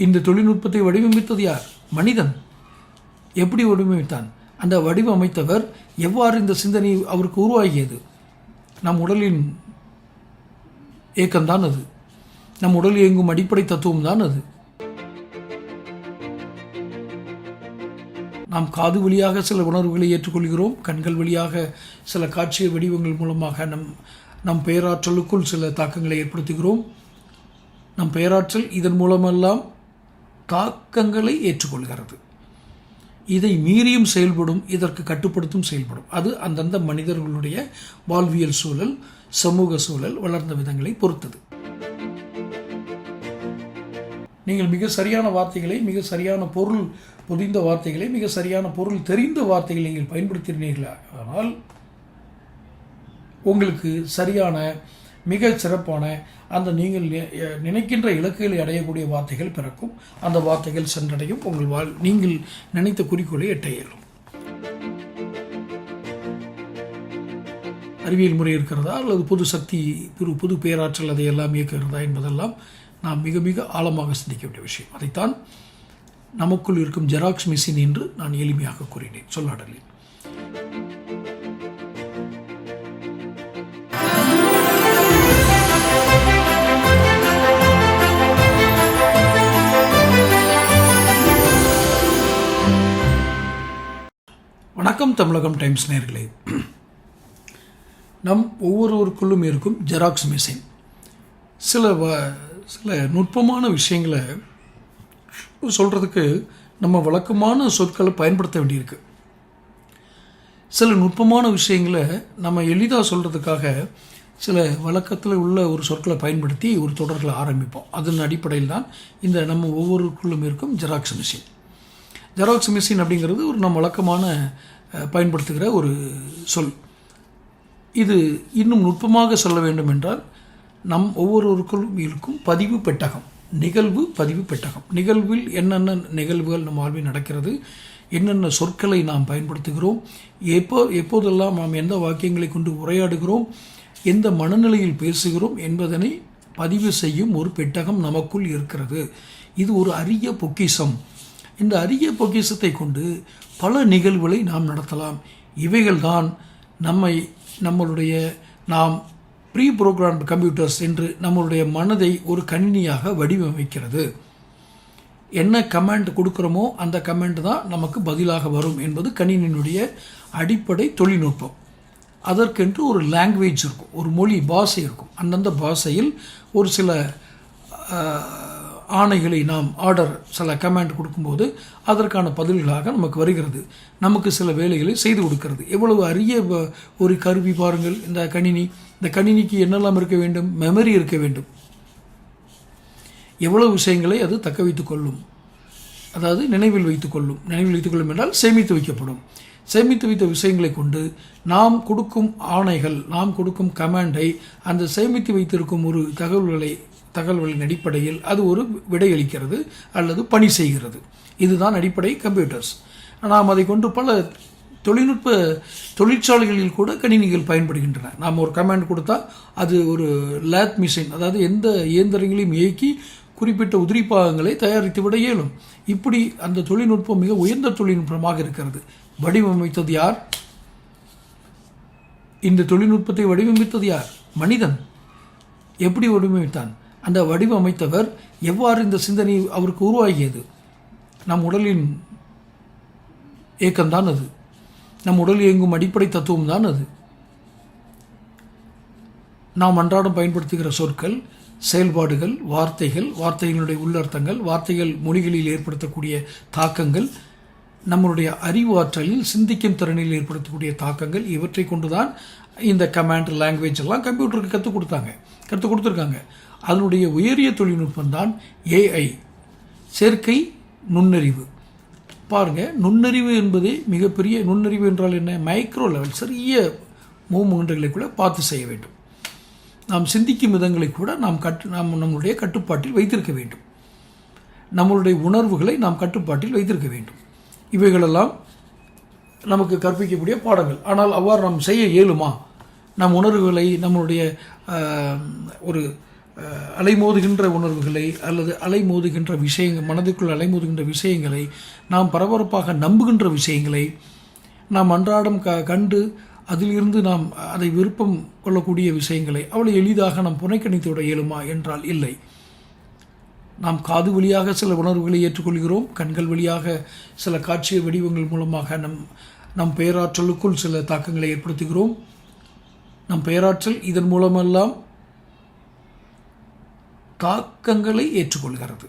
இந்த தொழில்நுட்பத்தை வடிவமைத்தது யார்? மனிதன். எப்படி வடிவமைத்தான்? அந்த வடிவமைத்தவர் எவ்வாறு இந்த சிந்தனை அவருக்கு உருவாகியது? நம் உடலின் இயக்கம்தான் அது. நம் உடல் இயங்கும் அடிப்படை தத்துவம் தான் அது. நாம் காது வழியாக சில உணர்வுகளை ஏற்றுக்கொள்கிறோம். கண்கள் வழியாக சில காட்சிய வடிவங்கள் மூலமாக நம் நம் பெயராற்றலுக்குள் சில தாக்கங்களை ஏற்படுத்துகிறோம். நம் பெயராற்றல் இதன் மூலமெல்லாம் தாக்கங்களை ஏற்றுக்கொள்கிறது. இதை மீறியும் செயல்படும் இதற்கு கட்டுப்படுத்தும் செயல்படும். அது அந்தந்த மனிதர்களுடைய வாழ்வியல் சூழல் சமூக சூழல் வளர்ந்த விதங்களை பொறுத்தது. நீங்கள் மிக சரியான வார்த்தைகளை மிக சரியான பொருள் பொதிந்த வார்த்தைகளை மிக சரியான பொருள் தெரிந்த வார்த்தைகளை நீங்கள் பயன்படுத்தினீர்களா? ஆனால் உங்களுக்கு சரியான மிக சிறப்பான அந்த நீங்கள் நினைக்கின்ற இலக்குகளை அடையக்கூடிய வார்த்தைகள் பிறக்கும். அந்த வார்த்தைகள் சென்றடையும். உங்கள் வாழ் நீங்கள் நினைத்த குறிக்கோளை எட்ட இயலும் அறிவியல் முறை இருக்கிறதா? அல்லது புது சக்தி புது புது பேராற்றல் அதை எல்லாம் இயக்குகிறதா என்பதெல்லாம் நாம் மிக மிக ஆழமாக சிந்திக்க வேண்டிய விஷயம். அதைத்தான் நமக்குள் இருக்கும் ஜெராக்ஸ் மிஷின் என்று நான் எளிமையாக கூறினேன். சொல்லாடலில். தமிழகம் டைம்ஸ் நேர்களே. நம் ஒவ்வொருவருக்குள்ளும் இருக்கும் ஜெராக்ஸ் மிஷின். சில வ சில நுட்பமான விஷயங்களை சொல்கிறதுக்கு நம்ம வழக்கமான சொற்களை பயன்படுத்த வேண்டியிருக்கு. சில நுட்பமான விஷயங்களை நம்ம எளிதாக சொல்கிறதுக்காக சில வழக்கத்தில் உள்ள ஒரு சொற்களை பயன்படுத்தி ஒரு தொடர்களை ஆரம்பிப்போம். அதன் அடிப்படையில் தான் இந்த நம்ம ஒவ்வொருக்குள்ளும் இருக்கும் ஜெராக்ஸ் மிஷின். ஜெராக்ஸ் மிஷின் அப்படிங்கிறது ஒரு நம்ம வழக்கமான பயன்படுத்துகிற ஒரு சொல். இது இன்னும் நுட்பமாக சொல்ல வேண்டும் என்றால் நம் ஒவ்வொருவருக்கும் இருக்கும் பதிவு பெட்டகம் நிகழ்வு பதிவு பெட்டகம். நிகழ்வில் என்னென்ன நிகழ்வுகள் நம் வாழ்வில் நடக்கிறது என்னென்ன சொற்களை நாம் பயன்படுத்துகிறோம் எப்போ எப்போதெல்லாம் நாம் எந்த வாக்கியங்களை கொண்டு உரையாடுகிறோம் எந்த மனநிலையில் பேசுகிறோம் என்பதனை பதிவு செய்யும் ஒரு பெட்டகம் நமக்குள் இருக்கிறது. இது ஒரு அரிய பொக்கிஷம். இந்த அரிய பொக்கிசத்தை கொண்டு பல நிகழ்வுகளை நாம் நடத்தலாம். இவைகள்தான் நம்மை நம்மளுடைய நாம் ப்ரீ ப்ரோக்ராம் கம்ப்யூட்டர்ஸ் என்று நம்மளுடைய மனதை ஒரு கணினியாக வடிவமைக்கிறது. என்ன கமெண்ட் கொடுக்குறோமோ அந்த கமெண்ட் தான் நமக்கு பதிலாக வரும் என்பது கணினியினுடைய அடிப்படை தொழில்நுட்பம். அதற்கென்று ஒரு லாங்குவேஜ் இருக்கும் ஒரு மொழி பாஷை இருக்கும். அந்தந்த பாஷையில் ஒரு சில ஆணைகளை நாம் ஆர்டர் சில கமாண்ட் கொடுக்கும்போது அதற்கான பதில்களாக நமக்கு வருகிறது. நமக்கு சில வேலைகளை செய்து கொடுக்கிறது. எவ்வளவு அரிய ஒரு கருவி பாருங்கள். இந்த கணினி. இந்த கணினிக்கு என்னெல்லாம் இருக்க வேண்டும்? மெமரி இருக்க வேண்டும். எவ்வளவு விஷயங்களை அது தக்க வைத்துக் கொள்ளும். அதாவது நினைவில் வைத்துக் கொள்ளும். நினைவில் வைத்துக் கொள்ளும் என்றால் சேமித்து வைக்கப்படும். சேமித்து வைத்த விஷயங்களை கொண்டு நாம் கொடுக்கும் ஆணைகள் நாம் கொடுக்கும் கமாண்டை அந்த சேமித்து வைத்திருக்கும் ஒரு தகவல்களை தகவல்களின் அடிப்படையில் அது ஒரு விடையளிக்கிறது அல்லது பணி செய்கிறது. இதுதான் அடிப்படை கம்ப்யூட்டர்ஸ். நாம் அதை கொண்டு பல தொழில்நுட்ப தொழிற்சாலைகளில் கூட கணினிகள் பயன்படுகின்றன. நாம் ஒரு கமாண்ட் கொடுத்தா அது ஒரு லேத் மிஷின் அதாவது எந்த இயந்திரங்களையும் இயக்கி குறிப்பிட்ட உதிரி பாகங்களை தயாரித்து விட இயலும். இப்படி அந்த தொழில்நுட்பம் மிக உயர்ந்த தொழில்நுட்பமாக இருக்கிறது. வடிவமைத்தது யார்? இந்த தொழில்நுட்பத்தை வடிவமைத்தது யார்? மனிதன். எப்படி வடிவமைத்தான்? அந்த வடிவமைத்தவர் எவ்வாறு இந்த சிந்தனை அவருக்கு உருவாகியது? நம் உடலின் ஏக்கம்தான் அது. நம் உடல் இயங்கும் அடிப்படை தத்துவம் தான் அது. நாம் அன்றாடம் பயன்படுத்துகிற சொற்கள் செயல்பாடுகள் வார்த்தைகள் வார்த்தைகளுடைய உள்ளர்த்தங்கள் வார்த்தைகள் மொழிகளில் ஏற்படுத்தக்கூடிய தாக்கங்கள் நம்மளுடைய அறிவாற்றலில் சிந்திக்கும் திறனில் ஏற்படுத்தக்கூடிய தாக்கங்கள் இவற்றை கொண்டுதான் இந்த கமாண்ட் லாங்குவேஜ் எல்லாம் கம்ப்யூட்டருக்கு கற்றுக் கொடுத்தாங்க. கற்றுக் கொடுத்துருக்காங்க. அதனுடைய உயரிய தொழில்நுட்பம் தான் ஏஐ சேர்க்கை நுண்ணறிவு. பாருங்கள் நுண்ணறிவு என்பதே மிகப்பெரிய நுண்ணறிவு என்றால் என்ன? மைக்ரோ லெவல் சிறிய மூமெண்ட்டுகளை கூட பார்த்து செய்ய வேண்டும். நாம் சிந்திக்கும் விதங்களை கூட நாம் கட்டு நாம் நம்மளுடைய கட்டுப்பாட்டில் வைத்திருக்க வேண்டும். நம்மளுடைய உணர்வுகளை நாம் கட்டுப்பாட்டில் வைத்திருக்க வேண்டும். இவைகளெல்லாம் நமக்கு கற்பிக்கக்கூடிய பாடங்கள். ஆனால் அவ்வாறு நாம் செய்ய இயலுமா? நம் உணர்வுகளை நம்மளுடைய ஒரு அலைமோதுகின்ற உணர்வுகளை அல்லது அலைமோதுகின்ற விஷயங்கள் மனதுக்குள் அலைமோதுகின்ற விஷயங்களை நாம் பரபரப்பாக நம்புகின்ற விஷயங்களை நாம் அன்றாடம் க கண்டு அதிலிருந்து நாம் அதை விருப்பம் கொள்ளக்கூடிய விஷயங்களை அவ்வளோ எளிதாக நாம் புனைக்கணித்து விட இயலுமா என்றால் இல்லை. நாம் காது வழியாக சில உணர்வுகளை ஏற்றுக்கொள்கிறோம். கண்கள் வழியாக சில காட்சிய வடிவங்கள் மூலமாக நம் நம் பேராற்றலுக்குள் சில தாக்கங்களை ஏற்படுத்துகிறோம். நம் பேராற்றல் இதன் மூலமெல்லாம் தாக்கங்களை ஏற்றுக்கொள்கிறது.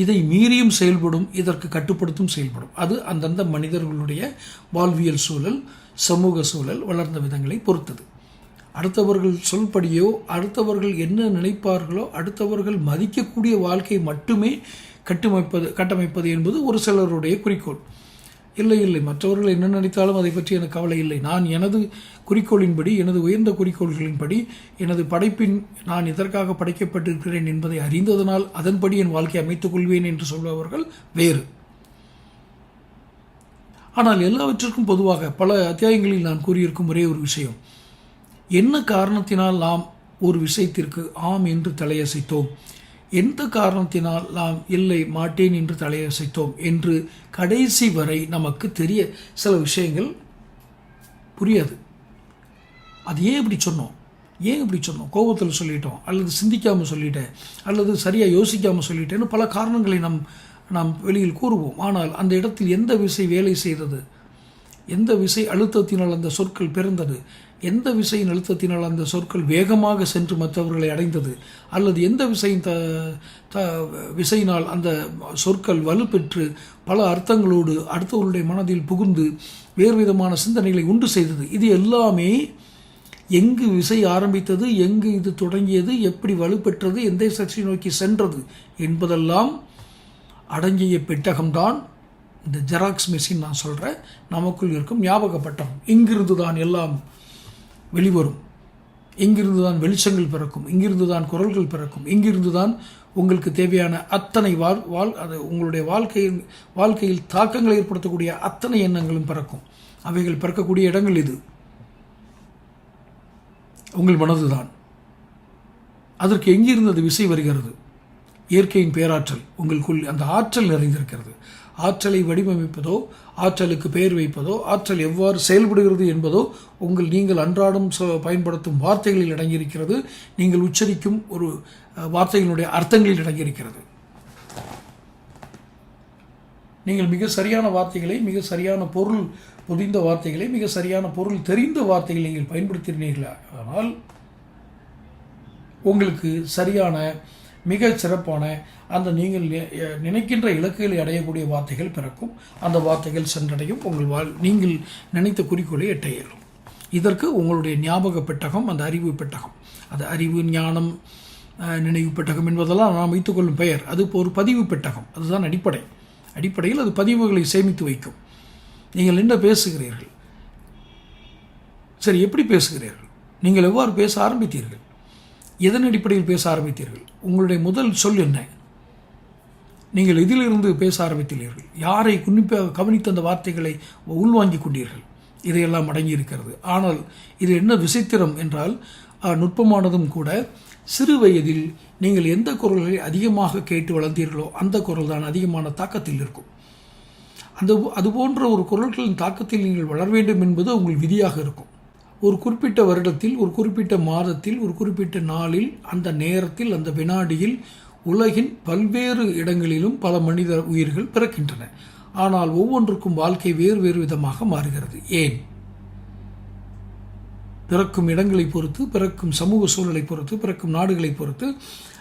இதை மீறியும் செயல்படும் இதற்கு கட்டுப்படுத்தும் செயல்படும். அது அந்தந்த மனிதர்களுடைய வாழ்வியல் சூழல் சமூக சூழல் வளர்ந்த விதங்களை பொறுத்தது. அடுத்தவர்கள் சொல்படியோ அடுத்தவர்கள் என்ன நினைப்பார்களோ அடுத்தவர்கள் மதிக்கக்கூடிய வாழ்க்கை மட்டுமே கட்டுமைப்பது கட்டமைப்பது என்பது ஒரு சிலருடைய குறிக்கோள். இல்லை இல்லை. மற்றவர்கள் என்ன நினைத்தாலும் அதை பற்றி எனக்கு கவலை இல்லை. நான் எனது குறிக்கோளின்படி எனது உயர்ந்த குறிக்கோள்களின்படி எனது படைப்பின் நான் இதற்காக படைக்கப்பட்டிருக்கிறேன் என்பதை அறிந்ததனால் அதன்படி என் வாழ்க்கை அமைத்துக் கொள்வேன் என்று சொல்பவர்கள் வேறு. ஆனால் எல்லாவற்றிற்கும் பொதுவாக பல அத்தியாயங்களில் நான் கூறியிருக்கும் ஒரே ஒரு விஷயம். என்ன காரணத்தினால் நாம் ஒரு விஷயத்திற்கு ஆம் என்று தலையசைத்தோம்? எந்த காரணத்தினால் நாம் இல்லை மாட்டேன் என்று தலையசைத்தோம் என்று கடைசி வரை நமக்கு தெரிய சில விஷயங்கள் புரியாது. அது ஏன் இப்படி சொன்னோம்? ஏன் இப்படி சொன்னோம்? கோபத்தில் சொல்லிட்டோம் அல்லது சிந்திக்காமல் சொல்லிட்டேன் அல்லது சரியாக யோசிக்காமல் சொல்லிட்டேன்னு பல காரணங்களை நாம் நாம் வெளியில் கூறுவோம். ஆனால் அந்த இடத்தில் எந்த விசை வேலை செய்தது? எந்த விசை அழுத்தத்தினால் அந்த சொற்கள் பிறந்தது? எந்த விசையின் அழுத்தத்தினால் அந்த சொற்கள் வேகமாக சென்று மற்றவர்களை அடைந்தது? அல்லது எந்த விசையின் த த விசையினால் அந்த சொற்கள் வலுப்பெற்று பல அர்த்தங்களோடு அடுத்தவர்களுடைய மனதில் புகுந்து வேறு விதமான சிந்தனைகளை உண்டு செய்தது? இது எல்லாமே எங்கு விசை ஆரம்பித்தது எங்கு இது தொடங்கியது எப்படி வலுப்பெற்றது எந்த சக்தி நோக்கி சென்றது என்பதெல்லாம் அடங்கிய பெட்டகம்தான் இந்த ஜெராக்ஸ் மெஷின் நான் சொல்கிறேன் நமக்குள் இருக்கும் ஞாபகப்பட்டம். இங்கிருந்து தான் எல்லாம் வெளிவரும். இங்கிருந்து தான் வெளிச்சங்கள் பிறக்கும் இங்கிருந்து தான் குரல்கள் பிறக்கும் இங்கிருந்து தான் உங்களுக்கு தேவையான அத்தனை வாழ் வாழ் அது உங்களுடைய வாழ்க்கையில் வாழ்க்கையில் தாக்கங்களை ஏற்படுத்தக்கூடிய அத்தனை எண்ணங்களும் பிறக்கும். அவைகள் பிறக்கக்கூடிய இடங்கள் இது. உங்கள் மனது தான் அதற்கு எங்கிருந்து அது விசை வருகிறது? இயற்கையின் பேராற்றல் உங்களுக்குள் அந்த ஆற்றல் நிறைந்திருக்கிறது. ஆற்றலை வடிவமைப்பதோ ஆற்றலுக்கு பெயர் வைப்பதோ ஆற்றல் எவ்வாறு செயல்படுகிறது என்பதோ உங்கள் நீங்கள் அன்றாடம் பயன்படுத்தும் வார்த்தைகளில் அடங்கியிருக்கிறது. நீங்கள் உச்சரிக்கும் ஒரு வார்த்தைகளுடைய அர்த்தங்களில் அடங்கியிருக்கிறது. நீங்கள் மிக சரியான வார்த்தைகளை மிக சரியான பொருள் பொதிந்த வார்த்தைகளை மிக சரியான பொருள் தெரிந்த வார்த்தைகளை நீங்கள் பயன்படுத்தினீர்களா? ஆனால் உங்களுக்கு சரியான மிக சிறப்பான அந்த நீங்கள் நினைக்கின்ற இலக்குகளை அடையக்கூடிய வார்த்தைகள் பிறக்கும். அந்த வார்த்தைகள் சென்றடையும். உங்கள் வாழ் நீங்கள் நினைத்த குறிக்கோளை எட்ட இயலும். இதற்கு உங்களுடைய ஞாபக பெட்டகம் அந்த அறிவு பெட்டகம். அது அறிவு ஞானம் நினைவு பெட்டகம் என்பதெல்லாம் நாம் வைத்துக்கொள்ளும் பெயர். அது இப்போ ஒரு பதிவு பெட்டகம். அதுதான் அடிப்படை. அடிப்படையில் அது பதிவுகளை சேமித்து வைக்கும். நீங்கள் என்ன பேசுகிறீர்கள். சரி எப்படி பேசுகிறீர்கள்? நீங்கள் எவ்வாறு பேச ஆரம்பித்தீர்கள்? எதன் அடிப்படையில் பேச ஆரம்பித்தீர்கள்? உங்களுடைய முதல் சொல் என்ன? நீங்கள் எதிலிருந்து பேச ஆரம்பித்தீர்கள். யாரை குன்னிப்பாக கவனித்த அந்த வார்த்தைகளை உள்வாங்கிக் கொண்டீர்கள்? இதையெல்லாம் அடங்கி இருக்கிறது ஆனால் இது என்ன விசித்திரம் என்றால் நுட்பமானதும் கூட சிறு வயதில் நீங்கள் எந்த குரல்களை அதிகமாக கேட்டு வளர்ந்தீர்களோ அந்த குரல் தான் அதிகமான தாக்கத்தில் இருக்கும். அந்த அது போன்ற ஒரு குரல்களின் தாக்கத்தில் நீங்கள் வளர வேண்டும் என்பது உங்கள் விதியாக இருக்கும். ஒரு குறிப்பிட்ட வருடத்தில் ஒரு குறிப்பிட்ட மாதத்தில் ஒரு குறிப்பிட்ட நாளில் அந்த நேரத்தில் அந்த வினாடியில் உலகின் பல்வேறு இடங்களிலும் பல மனித உயிர்கள் பிறக்கின்றன. ஆனால் ஒவ்வொன்றுக்கும் வாழ்க்கை வேறு வேறு விதமாக மாறுகிறது. ஏன்? பிறக்கும் இடங்களை பொறுத்து பிறக்கும் சமூக சூழலை பொறுத்து பிறக்கும் நாடுகளை பொறுத்து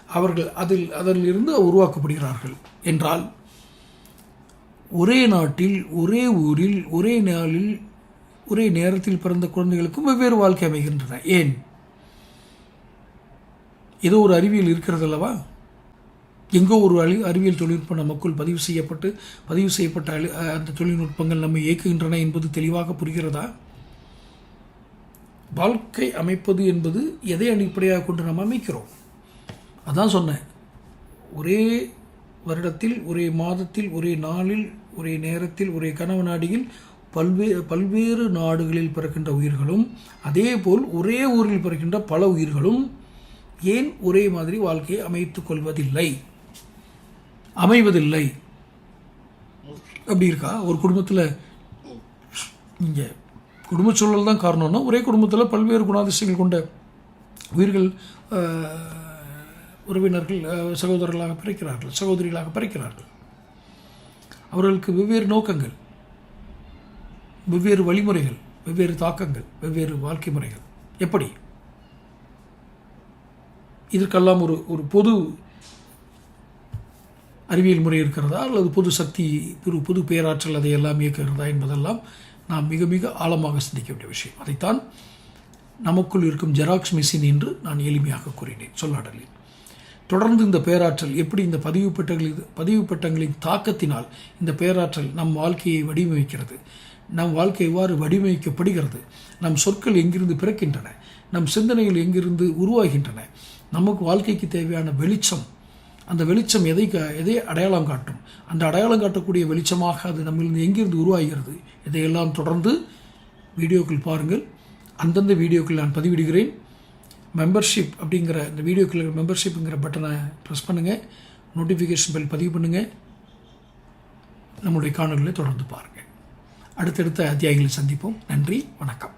அவர்கள் அதில் அதிலிருந்து உருவாக்கப்படுகிறார்கள். என்றால் ஒரே நாட்டில் ஒரே ஊரில் ஒரே நாளில் ஒரே நேரத்தில் பிறந்த குழந்தைகளுக்கும் வெவ்வேறு வாழ்க்கை அமைகின்றன. ஏன்? ஏதோ ஒரு அறிவியல் இருக்கிறது அல்லவா எங்கோ ஒரு அறி அறிவியல் தொழில்நுட்பம் நமக்குள் பதிவு செய்யப்பட்டு பதிவு செய்யப்பட்ட அழி- அந்த தொழில்நுட்பங்கள் நம்மை இயக்குகின்றன என்பது தெளிவாக புரிகிறதா? வாழ்க்கை அமைப்பது என்பது எதை அடிப்படையாக கொண்டு நாம் அமைக்கிறோம்? அதான் சொன்னேன். ஒரே வருடத்தில் ஒரே மாதத்தில் ஒரே நாளில் ஒரே நேரத்தில் ஒரே கனவு நாடியில் பல்வே பல்வேறு நாடுகளில் பிறக்கின்ற உயிர்களும் அதேபோல் ஒரே ஊரில் பிறக்கின்ற பல உயிர்களும் ஏன் ஒரே மாதிரி வாழ்க்கையை அமைத்துக் கொள்வதில்லை? அமைவதில்லை. அப்படி இருக்கா? ஒரு குடும்பத்தில் இங்கே குடும்ப சூழல் தான் காரணம்னா ஒரே குடும்பத்தில் பல்வேறு குணாதிசயங்கள் கொண்ட உயிர்கள் உறவினர்கள் சகோதரர்களாக பிறக்கிறார்கள் சகோதரிகளாக பிறக்கிறார்கள். அவர்களுக்கு வெவ்வேறு நோக்கங்கள். வெவ்வேறு வழிமுறைகள் வெவ்வேறு தாக்கங்கள் வெவ்வேறு வாழ்க்கை முறைகள். எப்படி? இதற்கெல்லாம் ஒரு ஒரு பொது அறிவியல் முறை இருக்கிறதா? அல்லது பொது சக்தி ஒரு பொது பேராற்றல் அதை எல்லாம் இயக்குகிறதா என்பதெல்லாம் நாம் மிக மிக ஆழமாக சிந்திக்க வேண்டிய விஷயம். அதைத்தான் நமக்குள் இருக்கும் ஜெராக்ஸ் மிஷின் என்று நான் எளிமையாக கூறினேன் சொல்லாடலில். தொடர்ந்து இந்த பேராற்றல் எப்படி இந்த பதிவு பட்டங்களின் பதிவு பெட்டங்களின் தாக்கத்தினால் இந்த பேராற்றல் நம் வாழ்க்கையை வடிவமைக்கிறது? நம் வாழ்க்கை எவ்வாறு வடிவமைக்கப்படுகிறது. நம் சொற்கள் எங்கிருந்து பிறக்கின்றன? நம் சிந்தனைகள் எங்கிருந்து உருவாகின்றன? நமக்கு வாழ்க்கைக்கு தேவையான வெளிச்சம் அந்த வெளிச்சம் எதை க- எதை அடையாளம் காட்டும்? அந்த அடையாளம் காட்டக்கூடிய வெளிச்சமாக அது நம்மிலிருந்து எங்கிருந்து உருவாகிறது? இதையெல்லாம் தொடர்ந்து வீடியோக்கள் பாருங்கள். அந்தந்த வீடியோக்கள் நான் பதிவிடுகிறேன். மெம்பர்ஷிப் அப்படிங்கிற இந்த வீடியோக்கள் மெம்பர்ஷிப்புங்கிற பட்டனை ப்ரெஸ் பண்ணுங்கள் நோட்டிஃபிகேஷன் பெல் பதிவு பண்ணுங்கள் நம்முடைய காணொலிகளை தொடர்ந்து பாருங்கள். அடுத்தடுத்த அத்தியாயங்களை சந்திப்போம். நன்றி வணக்கம்.